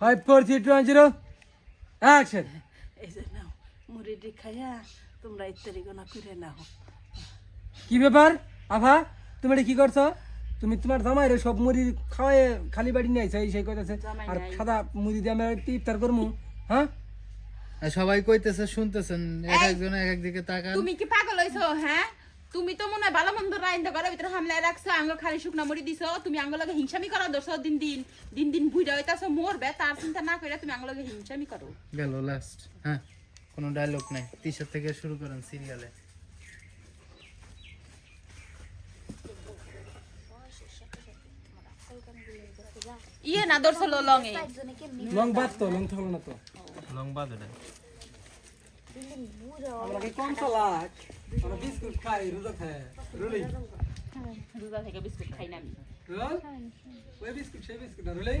Five four three two one zero action এই যে নাও মুড়ি খাইয়া তোমরা ইত্যাদি গোনা করে নাও। কি ব্যাপার? আভা তুমি এটা কি করছ? তুমি তোমার জামাই রে সব মুড়ি খাওয়ায় খালি বাড়ি নিয়ে আইছো এই সেই জামাই আর। সাদা মুড়ি দিয়ে আমরা একটু ইফতার করব হ্যাঁ? আর সবাই কইতেছে শুনতেছেন এক একজন এক এক দিকে তাকান। তুমি কি পাগল হইছো হ্যাঁ? তুমি তো মনে হয় ভালো মন্দ রাইন্দা ঘরের ভিতরে হামলায় রাখছো আঙ্গ খালি শুকনা মরি দিছো তুমি আঙ্গ লগে হিংসামি করো দোষ দিন দিন দিন দিন বুইড়া হইতাছো মরবে তার চিন্তা না করে তুমি আঙ্গ লগে হিংসামি করো। গেল লাস্ট হ্যাঁ কোনো ডায়লগ নাই। টিশার্ট থেকে শুরু করেন সিরিয়ালে ইয়ে না দর্শ লং এ লং বাদ তো লং থাকল না তো। লং বাদ এটা। আমরা কি কম চালাক? আমরা বিস্কুট খাই রোজা খাই রুলি দুধা থেকে বিস্কুট খাই না আমি রোল ওই বিস্কুট সেই বিস্কুট না রুলি